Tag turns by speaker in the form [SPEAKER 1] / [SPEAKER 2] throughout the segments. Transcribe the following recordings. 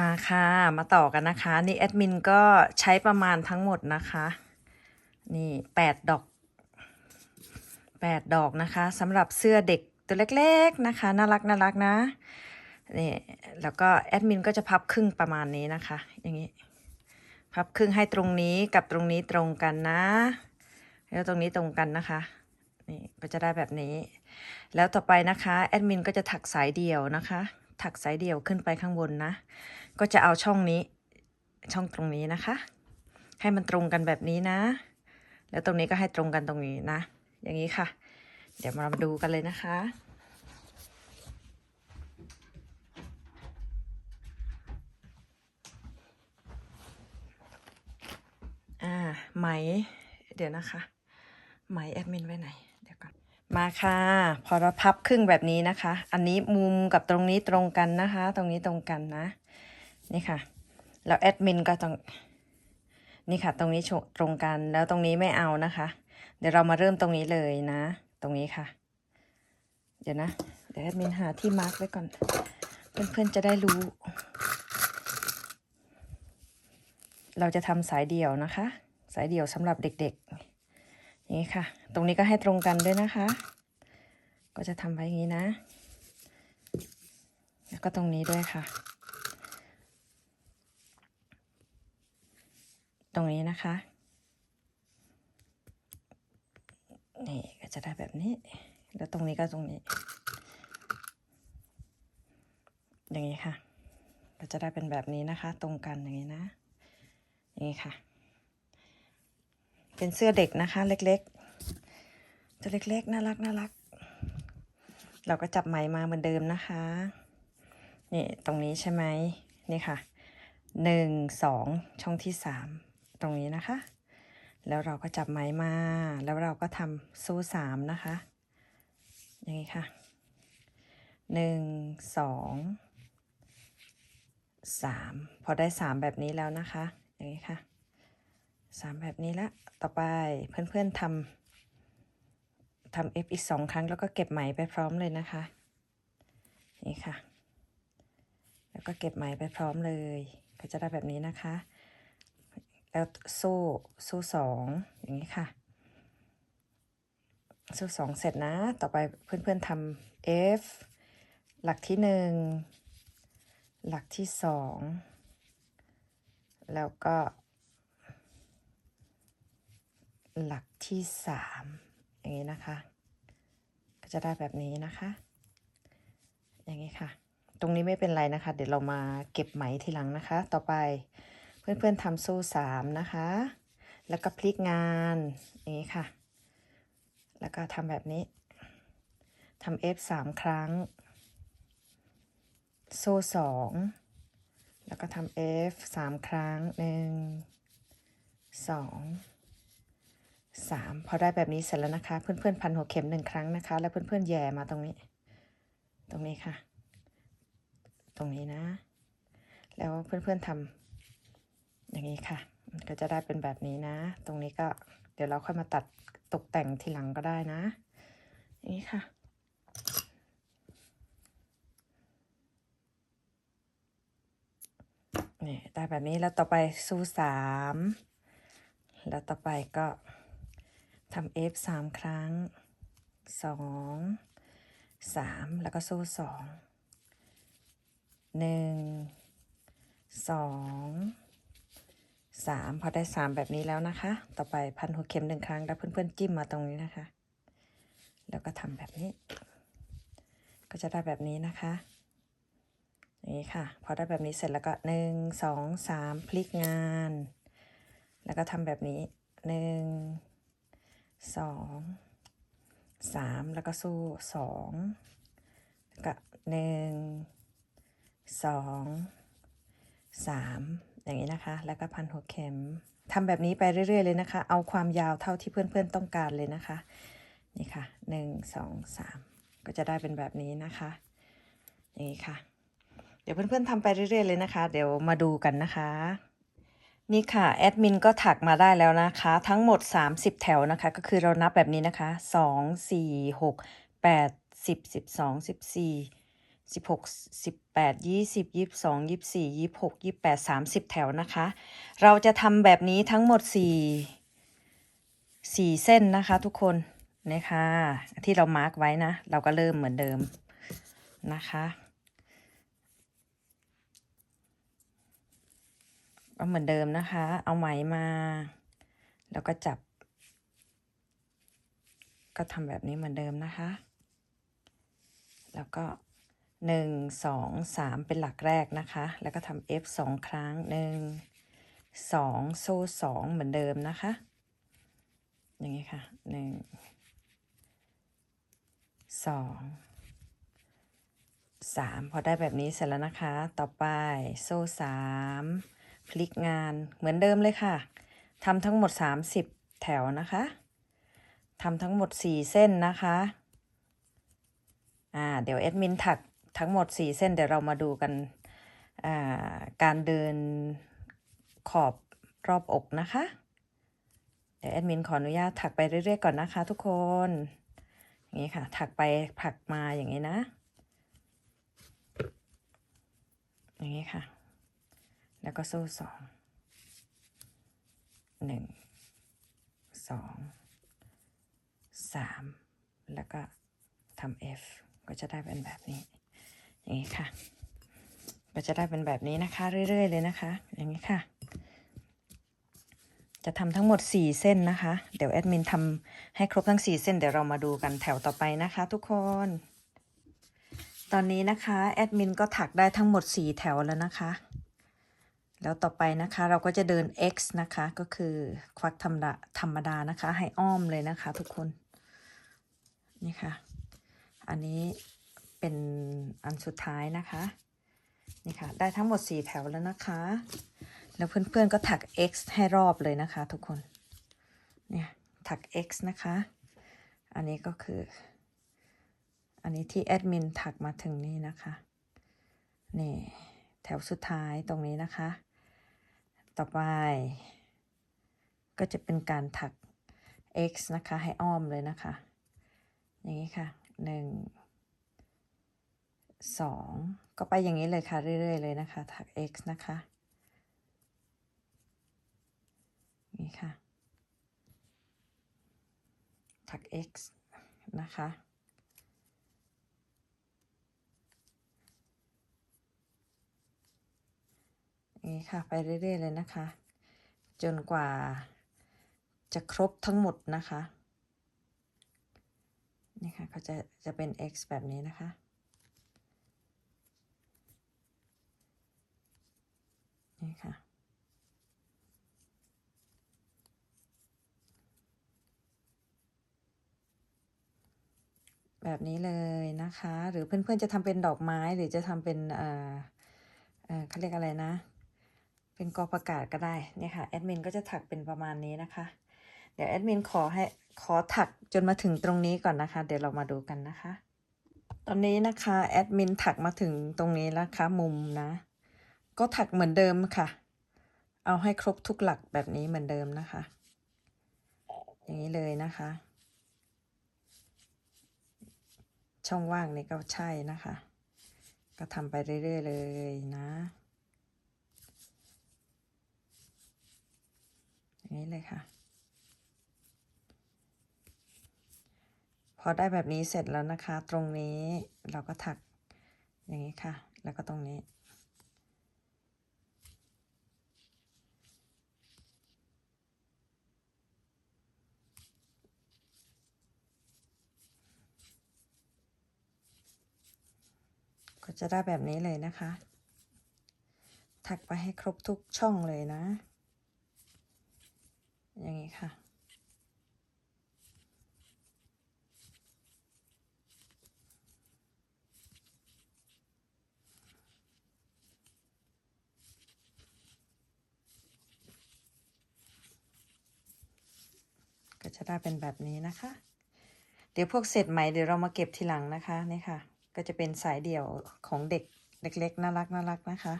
[SPEAKER 1] มาค่ะ มาต่อกันนะคะ นี่แอดมินก็ใช้ประมาณทั้งหมดนะคะ นี่แปดดอกแปดดอกนะคะสำหรับเสื้อเด็กตัวเล็กๆนะคะ น่ารักน่ารักนะนี่แล้วก็แอดมินก็จะพับครึ่งประมาณนี้นะคะ อย่างนี้ พับครึ่งให้ตรงนี้กับตรงนี้ตรงกันนะ แล้วตรงนี้ตรงกันนะคะนี่ก็จะได้แบบนี้ แล้วต่อไปนะคะแอดมินก็จะถักสายเดี่ยวนะคะ ถักสายเดี่ยวขึ้นไปข้างบนนะ ก็จะเอาช่องนี้ ช่องตรงนี้นะคะ ให้มันตรงกันแบบนี้นะ แล้วตรงนี้ก็ให้ตรงกันตรงนี้นะ อย่างนี้ค่ะ เดี๋ยวมาดูกันเลยนะคะอ่าไหม เดี๋ยวนะคะ ไหมแอดมินไว้ไหน เดี๋ยวก่อน มาค่ะ พอเราพับครึ่งแบบนี้นะคะ อันนี้มุมกับตรงนี้ตรงกันนะคะ ตรงนี้ตรงกันนะ นี่ค่ะ แล้วแอดมินก็ต้องนี่ค่ะ ตรงนี้โชตรงกันแล้วตรงนี้ไม่เอานะคะ เดี๋ยวเรามาเริ่มตรงนี้เลยนะ ตรงนี้ค่ะ เดี๋ยวนะ เดี๋ยวแอดมินหาที่มาร์กไว้ก่อน เพื่อนๆจะได้รู้ เราจะทำสายเดี่ยวนะคะ สายเดี่ยวสำหรับเด็กๆอย่างนี้ค่ะ ตรงนี้ก็ให้ตรงกันด้วยนะคะ ก็จะทำไว้อย่างนี้นะ แล้วก็ตรงนี้ด้วยค่ะ ตรงนี้นะคะนี่ก็จะได้แบบนี้ แล้วตรงนี้ก็ตรงนี้ อย่างนี้ค่ะ ก็จะได้เป็นแบบนี้นะคะ ตรงกันอย่างนี้นะ อย่างนี้ค่ะ เป็นเสื้อเด็กนะคะ เล็กๆตัวเล็กๆ น่ารักน่ารัก เราก็จับไหมมาเหมือนเดิมนะคะ นี่ตรงนี้ใช่ไหมนี่ค่ะหนึ่งสองช่องที่สาม ตรงนี้นะคะ แล้วเราก็จับไหมมา แล้วเราก็ทำโซ่สามนะคะ อย่างนี้ค่ะหนึ่งสองสามพอได้สามแบบนี้แล้วนะคะ อย่างนี้ค่ะสามแบบนี้ละต่อไปเพื่อนๆทำทำ F อีกสองครั้งแล้วก็เก็บไหมไปพร้อมเลยนะคะ นี่ค่ะ แล้วก็เก็บไหมไปพร้อมเลย ก็จะได้แบบนี้นะคะ แล้วโซ่โซ่สองอย่างนี้ค่ะโซ่สองเสร็จนะ ต่อไปเพื่อนๆทำ F หลักที่หนึ่งหลักที่สองแล้วก็ หลักที่สามอย่างนี้นะคะ ก็จะได้แบบนี้นะคะ อย่างนี้ค่ะ ตรงนี้ไม่เป็นไรนะคะ เดี๋ยวเรามาเก็บไหมทีหลังนะคะ ต่อไป เพื่อนๆทำโซ่สามนะคะ แล้วก็พลิกงานอย่างนี้ค่ะ แล้วก็ทำแบบนี้ทำ F สามครั้ง โซ่สองแล้วก็ทำ F สามครั้งหนึ่งสองสามพอได้แบบนี้เสร็จแล้วนะคะ เพื่อนๆพันหัวเข็มหนึ่งครั้งนะคะ แล้วเพื่อนๆแย่มาตรงนี้ ตรงนี้ค่ะ ตรงนี้นะ แล้วเพื่อนๆทำ อย่างนี้ค่ะ ก็จะได้เป็นแบบนี้นะ ตรงนี้ก็เดี๋ยวเราค่อยมาตัดตกแต่งทีหลังก็ได้นะ อย่างนี้ค่ะ นี่ได้แบบนี้แล้วต่อไปสู้สามแล้วต่อไปก็ทำ F สามครั้งสองสามแล้วก็สู้สองหนึ่งสอง สามพอได้สามแบบนี้แล้วนะคะ ต่อไปพันหัวเข็มหนึ่งครั้งแล้วเพื่อนๆจิ้มมาตรงนี้นะคะ แล้วก็ทำแบบนี้ ก็จะได้แบบนี้นะคะอย่างนี้ค่ะ พอได้แบบนี้เสร็จแล้วก็หนึ่งสองสามพลิกงาน แล้วก็ทำแบบนี้หนึ่งสองสามแล้วก็สู้สองแล้วก็หนึ่งสองสาม อย่างนี้นะคะ แล้วก็พันหัวเข็มทำแบบนี้ไปเรื่อย ๆ เลยนะคะ เอาความยาวเท่าที่เพื่อนๆต้องการเลยนะคะ นี่ค่ะหนึ่งสองสามก็จะได้เป็นแบบนี้นะคะ อย่างนี้ค่ะ เดี๋ยวเพื่อนๆทำไปเรื่อยๆเลยนะคะ เดี๋ยวมาดูกันนะคะนี่ค่ะแอดมินก็ถักมาได้แล้วนะคะ ทั้งหมด 30 แถวนะคะ ก็คือเรานับแบบนี้นะคะ 2 4 6 8 10 12 14 สิบหกสิบแปดยี่สิบยี่สิบสองยี่สิบสี่ยี่สิบหกยี่สิบแปดสามสิบแถวนะคะ เราจะทำแบบนี้ทั้งหมดสี่สี่เส้นนะคะทุกคนนี่ค่ะที่เรามาร์กไว้นะ เราก็เริ่มเหมือนเดิมนะคะก็เหมือนเดิมนะคะ เอาไหมมา แล้วก็จับ ก็ทำแบบนี้เหมือนเดิมนะคะ แล้วก็ หนึ่งสองสามเป็นหลักแรกนะคะ แล้วก็ทำ F สองครั้งหนึ่งสองโซ่สองเหมือนเดิมนะคะ อย่างนี้ค่ะหนึ่งสองสามพอได้แบบนี้เสร็จแล้วนะคะ ต่อไปโซ่สามพลิกงานเหมือนเดิมเลยค่ะทำทั้งหมด 30 แถวนะคะทำทั้งหมด 4 เส้นนะคะ อ่า เดี๋ยวแอดมินถัก ทั้งหมด 4 เส้นเดี๋ยวเรามาดูกันาการเดินขอบรอบอกนะคะ เดี๋ยวแอดมินขออนุญาตถักไปเรื่อยๆก่อนนะคะทุกคน อย่างนี้ค่ะ ถักไปผักมาอย่างนี้นะ อย่างนี้ค่ะ แล้วก็โซ่สองหนึ่งสองสามแล้วก็ทำ F ก็จะได้เป็นแบบนี้ นี้ค่ะ ก็จะได้เป็นแบบนี้นะคะ เรื่อย ๆ เลยนะคะ อย่างนี้ค่ะ จะทำทั้งหมด 4 เส้นนะคะ เดี๋ยวแอดมินทำให้ครบทั้ง 4 เส้น เดี๋ยวเรามาดูกันแถวต่อไปนะคะ ทุกคน ตอนนี้นะคะแอดมินก็ถักได้ทั้งหมด 4 แถวแล้วนะคะ แล้วต่อไปนะคะเราก็จะเดิน X นะคะ ก็คือควักธรรมดาธรรมดานะคะ ให้อ้อมเลยนะคะ ทุกคน นี่ค่ะ อันนี้ เป็นอันสุดท้ายนะคะ นี่ค่ะ ได้ทั้งหมด 4 แถวแล้วนะคะ แล้วเพื่อนๆก็ถัก X ให้รอบเลยนะคะ ทุกคน เนี่ยถัก X นะคะ อันนี้ก็คือ อันนี้ที่แอดมินถักมาถึงนี่นะคะ นี่แถวสุดท้ายตรงนี้นะคะ ต่อไป ก็จะเป็นการถัก x นะคะ ให้อ้อมเลยนะคะ อย่างนี้ค่ะหนึ่ง สองก็ไปอย่างนี้เลยค่ะ เรื่อย ๆ เลยนะคะ ถัก x นะคะ นี่ค่ะ ถัก x นะคะ นี่ค่ะ ไปเรื่อย ๆ เลยนะคะ จนกว่าจะครบทั้งหมดนะคะ นี่ค่ะเขาจะจะเป็น x แบบนี้นะคะ นี่ค่ะ แบบนี้เลยนะคะ หรือเพื่อนๆจะทำเป็นดอกไม้หรือจะทำเป็นเอ่อเอ่อเขาเรียกอะไรนะ เป็นกอประกาศก็ได้เนี่ยค่ะแอดมินก็จะถักเป็นประมาณนี้นะคะ เดี๋ยวแอดมินขอให้ขอถักจนมาถึงตรงนี้ก่อนนะคะ เดี๋ยวเรามาดูกันนะคะ ตอนนี้นะคะแอดมินถักมาถึงตรงนี้แล้วค่ะมุมนะ ก็ถักเหมือนเดิมค่ะ เอาให้ครบทุกหลักแบบนี้เหมือนเดิมนะคะ อย่างนี้เลยนะคะ ช่องว่างนี่ก็ใช่นะคะ ก็ทำไปเรื่อยๆเลยนะอย่างนี้เลยค่ะ พอได้แบบนี้เสร็จแล้วนะคะ ตรงนี้เราก็ถักอย่างนี้ค่ะ แล้วก็ตรงนี้ ก็จะได้แบบนี้เลยนะคะ ถักไปให้ครบทุกช่องเลยนะ อย่างนี้ค่ะ ก็จะได้เป็นแบบนี้นะคะ เดี๋ยวพวกเศษไหมเดี๋ยวเรามาเก็บทีหลังนะคะนี่ค่ะ ก็จะเป็นสายเดี่ยวของเด็กเล็กๆน่ารักน่ารักนะคะ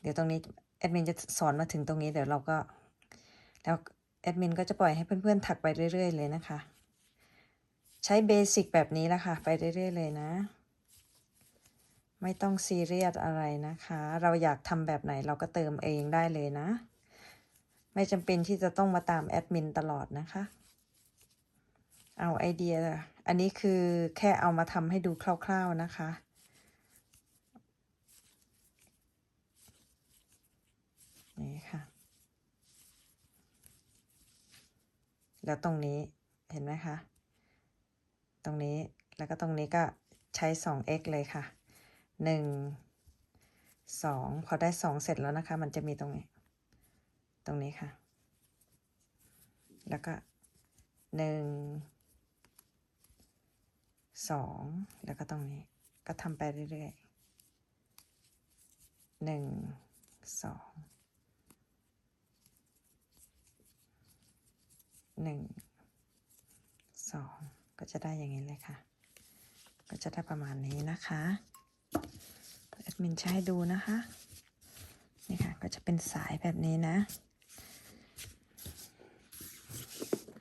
[SPEAKER 1] เดี๋ยวตรงนี้แอดมินจะสอนมาถึงตรงนี้เดี๋ยวเราก็แล้วแอดมินก็จะปล่อยให้เพื่อนๆถักไปเรื่อย ๆ เลยนะคะ ใช้เบสิกแบบนี้ละค่ะ ไปเรื่อย ๆ เลยนะ ไม่ต้องซีเรียสอะไรนะคะ เราอยากทำแบบไหนเราก็เติมเองได้เลยนะ ไม่จำเป็นที่จะต้องมาตามแอดมินตลอดนะคะ เอาไอเดีย อันนี้คือแค่เอามาทำให้ดูคร่าว ๆนะคะ นี่ค่ะ แล้วตรงนี้เห็นไหมคะ ตรงนี้แล้วก็ตรงนี้ก็ใช้ 2x เลยค่ะ 1 2 พอได้ 2 เสร็จแล้วนะคะ มันจะมีตรงนี้ ตรงนี้ค่ะ แล้วก็ 1 2แล้วก็ตรงนี้ก็ทำไปเรื่อยๆ1 2หนึ่งสองก็จะได้อย่างนี้เลยค่ะ ก็จะได้ประมาณนี้นะคะแอดมินใช้ดูนะคะ นี่ค่ะ ก็จะเป็นสายแบบนี้นะ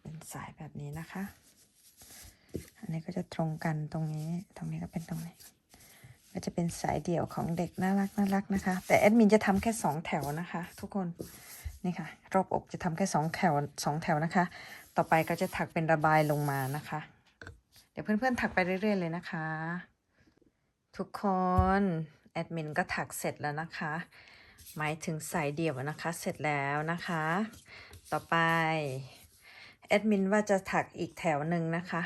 [SPEAKER 1] เป็นสายแบบนี้นะคะ นี้ก็จะตรงกันตรงนี้ ตรงนี้ก็เป็นตรงนี้ ก็จะเป็นสายเดี่ยวของเด็กน่ารักน่ารักนะคะ แต่แอดมินจะทำแค่สองแถวนะคะ ทุกคน นี่ค่ะ รอบอกจะทำแค่สองแถวสองแถวนะคะ ต่อไปก็จะถักเป็นระบายลงมานะคะ เดี๋ยวเพื่อนๆถักไปเรื่อย ๆ เลยนะคะ ทุกคนแอดมินก็ถักเสร็จแล้วนะคะ หมายถึงสายเดี่ยวนะคะ เสร็จแล้วนะคะ ต่อไปแอดมินว่าจะถักอีกแถวหนึ่งนะคะ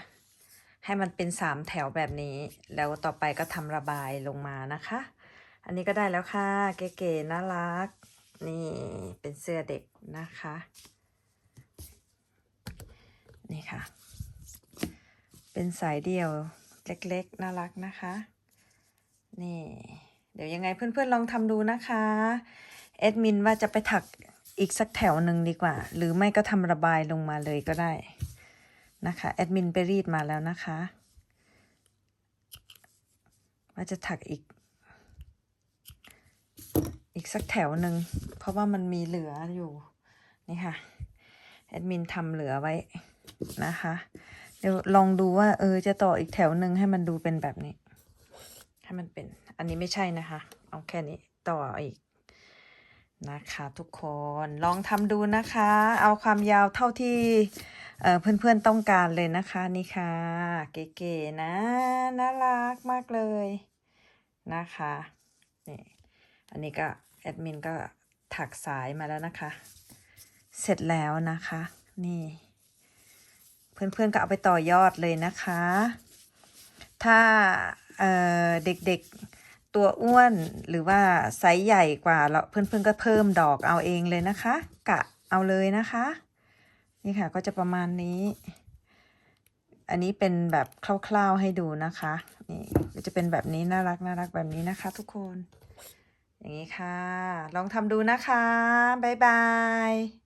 [SPEAKER 1] ให้มันเป็นสามแถวแบบนี้ แล้วต่อไปก็ทำระบายลงมานะคะ อันนี้ก็ได้แล้วค่ะ เก๋ๆน่ารัก นี่เป็นเสื้อเด็กนะคะ นี่ค่ะ เป็นสายเดี่ยวเล็กๆ น่ารักนะคะ นี่ เดี๋ยวยังไงเพื่อนๆลองทำดูนะคะแอดมินว่าจะไปถักอีกสักแถวหนึ่งดีกว่า หรือไม่ก็ทำระบายลงมาเลยก็ได้ นะคะแอดมินไปรีดมาแล้วนะคะว่าจะถักอีก อีกสักแถวหนึ่งเพราะว่ามันมีเหลืออยู่นี่ค่ะแอดมินทำเหลือไว้นะคะเดี๋ยวลองดูว่าเออจะต่ออีกแถวหนึ่งให้มันดูเป็นแบบนี้ ให้มันเป็น อันนี้ไม่ใช่นะคะ เอาแค่นี้ต่ออีกนะคะ ทุกคนลองทำดูนะคะ เอาความยาวเท่าที่ เพื่อนๆต้องการเลยนะคะนี่ค่ะ เก๋ๆนะน่ารักมากเลยนะคะนี่อันนี้ก็แอดมินก็ถักสายมาแล้วนะคะ เสร็จแล้วนะคะ นี่ เพื่อนๆก็เอาไปต่อยอดเลยนะคะ ถ้าเเด็กๆตัวอ้วนหรือว่าไซส์ใหญ่กว่าเราเพื่อนๆก็เพิ่มดอกเอาเองเลยนะคะ กะเอาเลยนะคะ นี่ค่ะก็จะประมาณนี้ อันนี้เป็นแบบคร่าวๆให้ดูนะคะ นี่ก็จะเป็นแบบนี้น่ารักน่ารักแบบนี้นะคะ ทุกคน อย่างนี้ค่ะ ลองทำดูนะคะ บ๊ายบาย